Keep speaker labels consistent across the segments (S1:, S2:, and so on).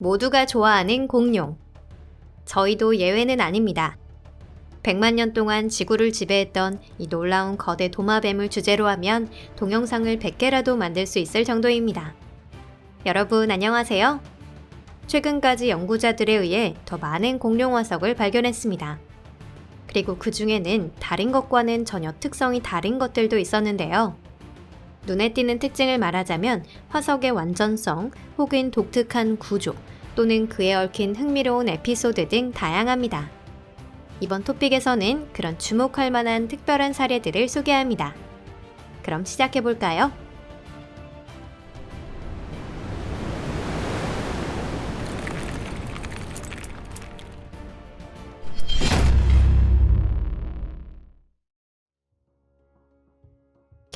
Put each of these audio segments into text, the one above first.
S1: 모두가 좋아하는 공룡. 저희도 예외는 아닙니다. 100만 년 동안 지구를 지배했던 이 놀라운 거대 도마뱀을 주제로 하면 동영상을 100개라도 만들 수 있을 정도입니다. 여러분 안녕하세요. 최근까지 연구자들에 의해 더 많은 공룡 화석을 발견했습니다. 그리고 그 중에는 다른 것과는 전혀 특성이 다른 것들도 있었는데요. 눈에 띄는 특징을 말하자면 화석의 완전성 혹은 독특한 구조 또는 그에 얽힌 흥미로운 에피소드 등 다양합니다. 이번 토픽에서는 그런 주목할 만한 특별한 사례들을 소개합니다. 그럼 시작해 볼까요?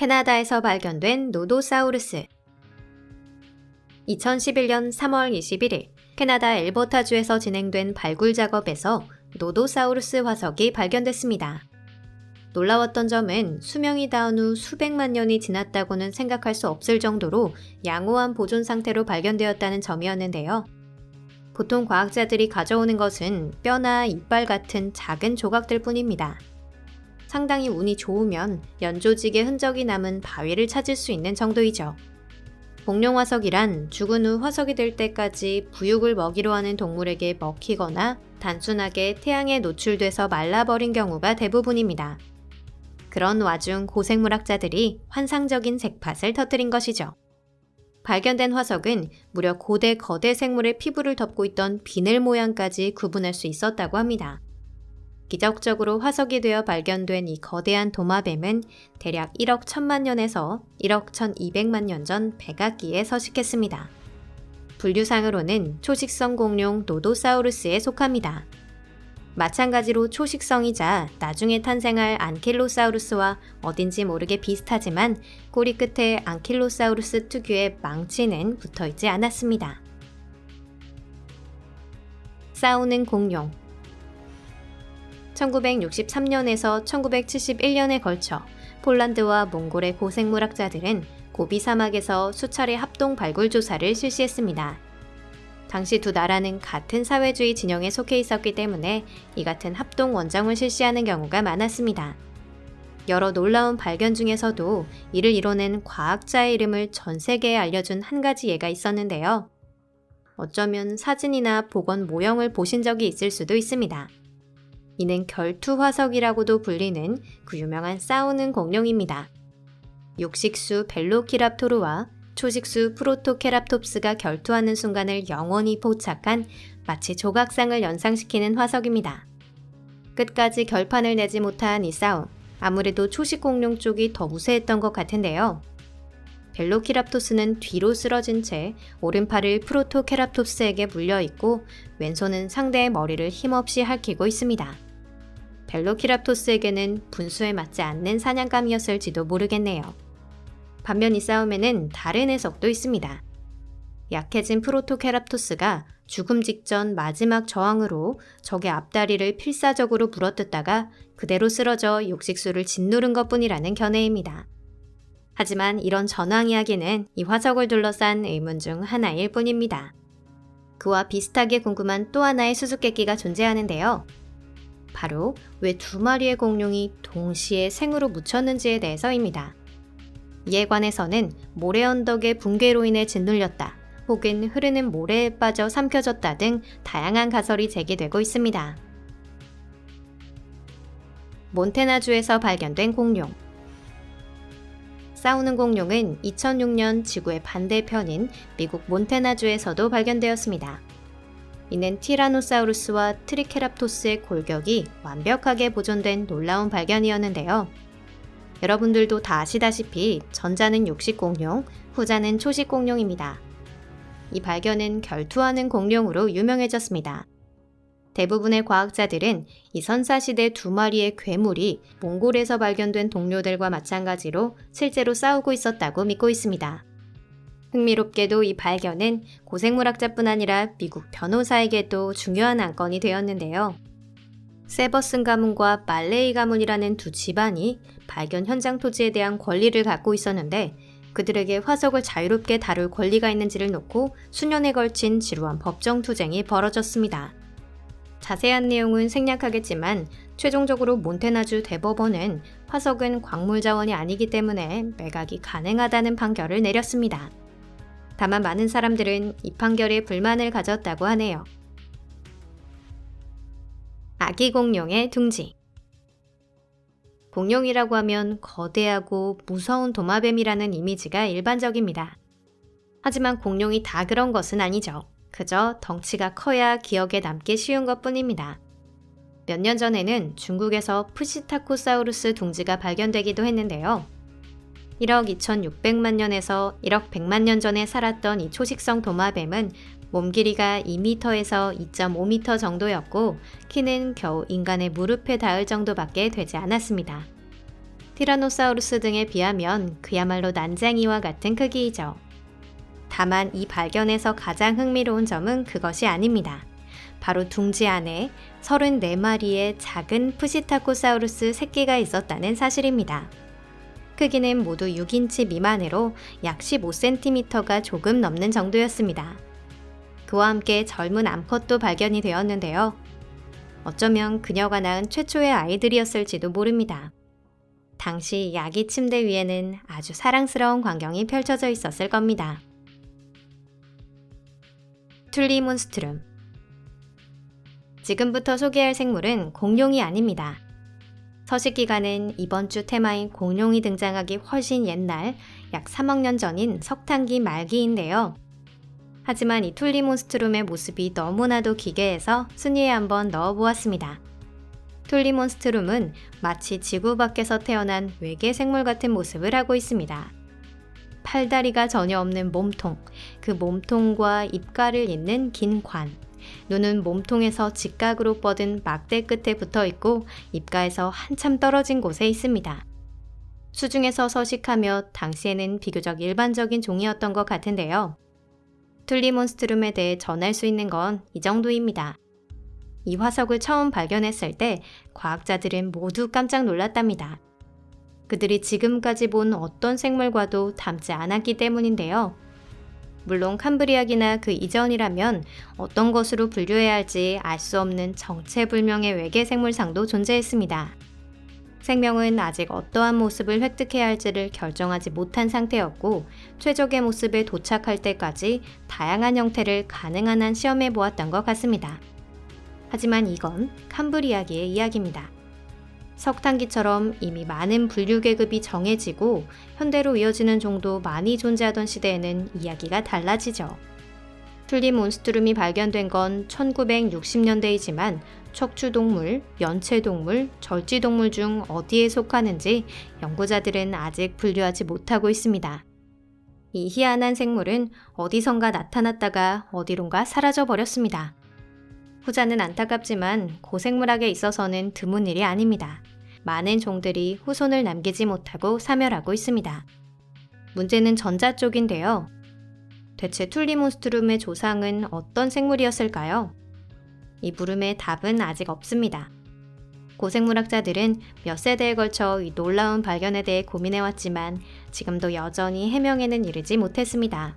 S1: 캐나다에서 발견된 노도사우루스. 2011년 3월 21일 캐나다 엘버타주에서 진행된 발굴 작업에서 노도사우루스 화석이 발견됐습니다. 놀라웠던 점은 수명이 닿은 후 수백만 년이 지났다고는 생각할 수 없을 정도로 양호한 보존 상태로 발견되었다는 점이었는데요. 보통 과학자들이 가져오는 것은 뼈나 이빨 같은 작은 조각들 뿐입니다. 상당히 운이 좋으면 연조직의 흔적이 남은 바위를 찾을 수 있는 정도이죠. 공룡 화석이란 죽은 후 화석이 될 때까지 부육을 먹이로 하는 동물에게 먹히거나 단순하게 태양에 노출돼서 말라버린 경우가 대부분입니다. 그런 와중 고생물학자들이 환상적인 잭팟을 터뜨린 것이죠. 발견된 화석은 무려 고대 거대 생물의 피부를 덮고 있던 비늘 모양까지 구분할 수 있었다고 합니다. 기적적으로 화석이 되어 발견된 이 거대한 도마뱀은 대략 1억 1000만 년에서 1억 1200만 년 전 백악기에 서식했습니다. 분류상으로는 초식성 공룡 노도사우루스에 속합니다. 마찬가지로 초식성이자 나중에 탄생할 안킬로사우루스와 어딘지 모르게 비슷하지만 꼬리 끝에 안킬로사우루스 특유의 망치는 붙어 있지 않았습니다. 싸우는 공룡 1963년에서 1971년에 걸쳐 폴란드와 몽골의 고생물학자들은 고비 사막에서 수차례 합동 발굴 조사를 실시했습니다. 당시 두 나라는 같은 사회주의 진영에 속해 있었기 때문에 이 같은 합동 원정을 실시하는 경우가 많았습니다. 여러 놀라운 발견 중에서도 이를 이뤄낸 과학자의 이름을 전 세계에 알려준 한 가지 예가 있었는데요. 어쩌면 사진이나 복원 모형을 보신 적이 있을 수도 있습니다. 이는 결투화석이라고도 불리는 그 유명한 싸우는 공룡입니다. 육식수 벨로키랍토르와 초식수 프로토케랍톱스가 결투하는 순간을 영원히 포착한 마치 조각상을 연상시키는 화석입니다. 끝까지 결판을 내지 못한 이 싸움, 아무래도 초식 공룡 쪽이 더 우세했던 것 같은데요. 벨로키랍토스는 뒤로 쓰러진 채 오른팔을 프로토케랍톱스에게 물려 있고 왼손은 상대의 머리를 힘없이 핥히고 있습니다. 벨로키랍토스에게는 분수에 맞지 않는 사냥감이었을지도 모르겠네요. 반면 이 싸움에는 다른 해석도 있습니다. 약해진 프로토케랍토스가 죽음 직전 마지막 저항으로 적의 앞다리를 필사적으로 물어뜯다가 그대로 쓰러져 육식수를 짓누른 것 뿐이라는 견해입니다. 하지만 이런 전황 이야기는 이 화석을 둘러싼 의문 중 하나일 뿐입니다. 그와 비슷하게 궁금한 또 하나의 수수께끼가 존재하는데요. 바로 왜 두 마리의 공룡이 동시에 생으로 묻혔는지에 대해서입니다. 이에 관해서는 모래 언덕의 붕괴로 인해 짓눌렸다, 혹은 흐르는 모래에 빠져 삼켜졌다 등 다양한 가설이 제기되고 있습니다. 몬테나주에서 발견된 공룡. 싸우는 공룡은 2006년 지구의 반대편인 미국 몬테나주에서도 발견되었습니다. 이는 티라노사우루스와 트리케랍토스의 골격이 완벽하게 보존된 놀라운 발견이었는데요. 여러분들도 다 아시다시피 전자는 육식 공룡, 후자는 초식 공룡입니다. 이 발견은 결투하는 공룡으로 유명해졌습니다. 대부분의 과학자들은 이 선사시대 두 마리의 괴물이 몽골에서 발견된 동료들과 마찬가지로 실제로 싸우고 있었다고 믿고 있습니다. 흥미롭게도 이 발견은 고생물학자뿐 아니라 미국 변호사에게도 중요한 안건이 되었는데요. 세버슨 가문과 말레이 가문이라는 두 집안이 발견 현장 토지에 대한 권리를 갖고 있었는데 그들에게 화석을 자유롭게 다룰 권리가 있는지를 놓고 수년에 걸친 지루한 법정 투쟁이 벌어졌습니다. 자세한 내용은 생략하겠지만 최종적으로 몬테나주 대법원은 화석은 광물 자원이 아니기 때문에 매각이 가능하다는 판결을 내렸습니다. 다만 많은 사람들은 이 판결에 불만을 가졌다고 하네요. 아기 공룡의 둥지 공룡이라고 하면 거대하고 무서운 도마뱀이라는 이미지가 일반적입니다. 하지만 공룡이 다 그런 것은 아니죠. 그저 덩치가 커야 기억에 남기 쉬운 것 뿐입니다. 몇 년 전에는 중국에서 푸시타코사우루스 둥지가 발견되기도 했는데요. 1억 2,600만 년에서 1억 100만 년 전에 살았던 이 초식성 도마뱀은 몸 길이가 2m에서 2.5m 정도였고 키는 겨우 인간의 무릎에 닿을 정도밖에 되지 않았습니다. 티라노사우루스 등에 비하면 그야말로 난쟁이와 같은 크기이죠. 다만 이 발견에서 가장 흥미로운 점은 그것이 아닙니다. 바로 둥지 안에 34마리의 작은 푸시타코사우루스 새끼가 있었다는 사실입니다. 크기는 모두 6인치 미만으로 약 15cm가 조금 넘는 정도였습니다. 그와 함께 젊은 암컷도 발견이 되었는데요. 어쩌면 그녀가 낳은 최초의 아이들이었을지도 모릅니다. 당시 야기 침대 위에는 아주 사랑스러운 광경이 펼쳐져 있었을 겁니다. 툴리몬스트룸 지금부터 소개할 생물은 공룡이 아닙니다. 서식 기간은 이번 주 테마인 공룡이 등장하기 훨씬 옛날 약 3억 년 전인 석탄기 말기인데요. 하지만 이 툴리몬스트룸의 모습이 너무나도 기괴해서 순위에 한번 넣어보았습니다. 툴리몬스트룸은 마치 지구 밖에서 태어난 외계 생물 같은 모습을 하고 있습니다. 팔다리가 전혀 없는 몸통, 그 몸통과 입가를 잇는 긴 관, 눈은 몸통에서 직각으로 뻗은 막대 끝에 붙어 있고 입가에서 한참 떨어진 곳에 있습니다. 수중에서 서식하며 당시에는 비교적 일반적인 종이었던 것 같은데요. 툴리몬스트룸에 대해 전할 수 있는 건 이 정도입니다. 이 화석을 처음 발견했을 때 과학자들은 모두 깜짝 놀랐답니다. 그들이 지금까지 본 어떤 생물과도 닮지 않았기 때문인데요. 물론 캄브리아기나 그 이전이라면 어떤 것으로 분류해야 할지 알 수 없는 정체불명의 외계 생물상도 존재했습니다. 생명은 아직 어떠한 모습을 획득해야 할지를 결정하지 못한 상태였고 최적의 모습에 도착할 때까지 다양한 형태를 가능한 한 시험해 보았던 것 같습니다. 하지만 이건 캄브리아기의 이야기입니다. 석탄기처럼 이미 많은 분류 계급이 정해지고 현대로 이어지는 종도 많이 존재하던 시대에는 이야기가 달라지죠. 툴리 몬스트룸이 발견된 건 1960년대이지만 척추동물, 연체동물, 절지동물 중 어디에 속하는지 연구자들은 아직 분류하지 못하고 있습니다. 이 희한한 생물은 어디선가 나타났다가 어디론가 사라져 버렸습니다. 후자는 안타깝지만 고생물학에 있어서는 드문 일이 아닙니다. 많은 종들이 후손을 남기지 못하고 사멸하고 있습니다. 문제는 전자 쪽인데요. 대체 툴리몬스트룸의 조상은 어떤 생물이었을까요? 이 물음의 답은 아직 없습니다. 고생물학자들은 몇 세대에 걸쳐 이 놀라운 발견에 대해 고민해왔지만 지금도 여전히 해명에는 이르지 못했습니다.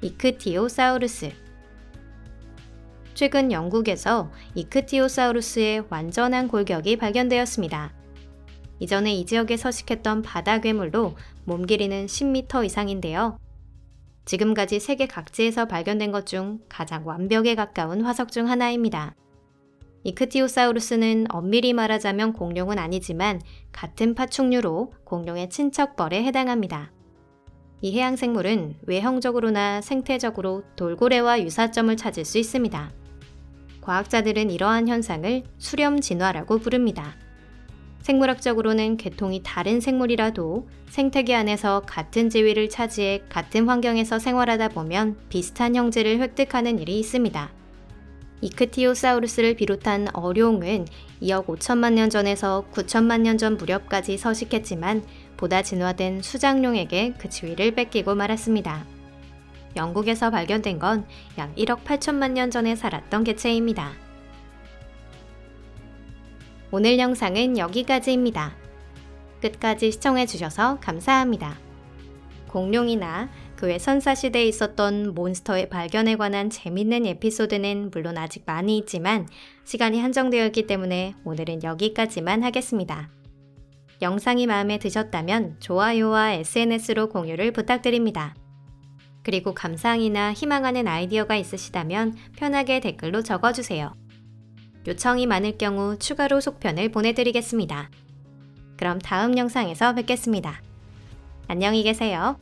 S1: 이크티오사우루스 최근 영국에서 이크티오사우루스의 완전한 골격이 발견되었습니다. 이전에 이 지역에 서식했던 바다 괴물로 몸 길이는 10m 이상인데요. 지금까지 세계 각지에서 발견된 것 중 가장 완벽에 가까운 화석 중 하나입니다. 이크티오사우루스는 엄밀히 말하자면 공룡은 아니지만 같은 파충류로 공룡의 친척벌에 해당합니다. 이 해양 생물은 외형적으로나 생태적으로 돌고래와 유사점을 찾을 수 있습니다. 과학자들은 이러한 현상을 수렴 진화라고 부릅니다. 생물학적으로는 계통이 다른 생물이라도 생태계 안에서 같은 지위를 차지해 같은 환경에서 생활하다 보면 비슷한 형질을 획득하는 일이 있습니다. 이크티오사우루스를 비롯한 어룡은 2억 5천만 년 전에서 9천만 년 전 무렵까지 서식했지만 보다 진화된 수장룡에게 그 지위를 뺏기고 말았습니다. 영국에서 발견된 건 약 1억 8천만 년 전에 살았던 개체입니다. 오늘 영상은 여기까지입니다. 끝까지 시청해주셔서 감사합니다. 공룡이나 그 외 선사시대에 있었던 몬스터의 발견에 관한 재밌는 에피소드는 물론 아직 많이 있지만 시간이 한정되어 있기 때문에 오늘은 여기까지만 하겠습니다. 영상이 마음에 드셨다면 좋아요와 SNS로 공유를 부탁드립니다. 그리고 감상이나 희망하는 아이디어가 있으시다면 편하게 댓글로 적어주세요. 요청이 많을 경우 추가로 속편을 보내드리겠습니다. 그럼 다음 영상에서 뵙겠습니다. 안녕히 계세요.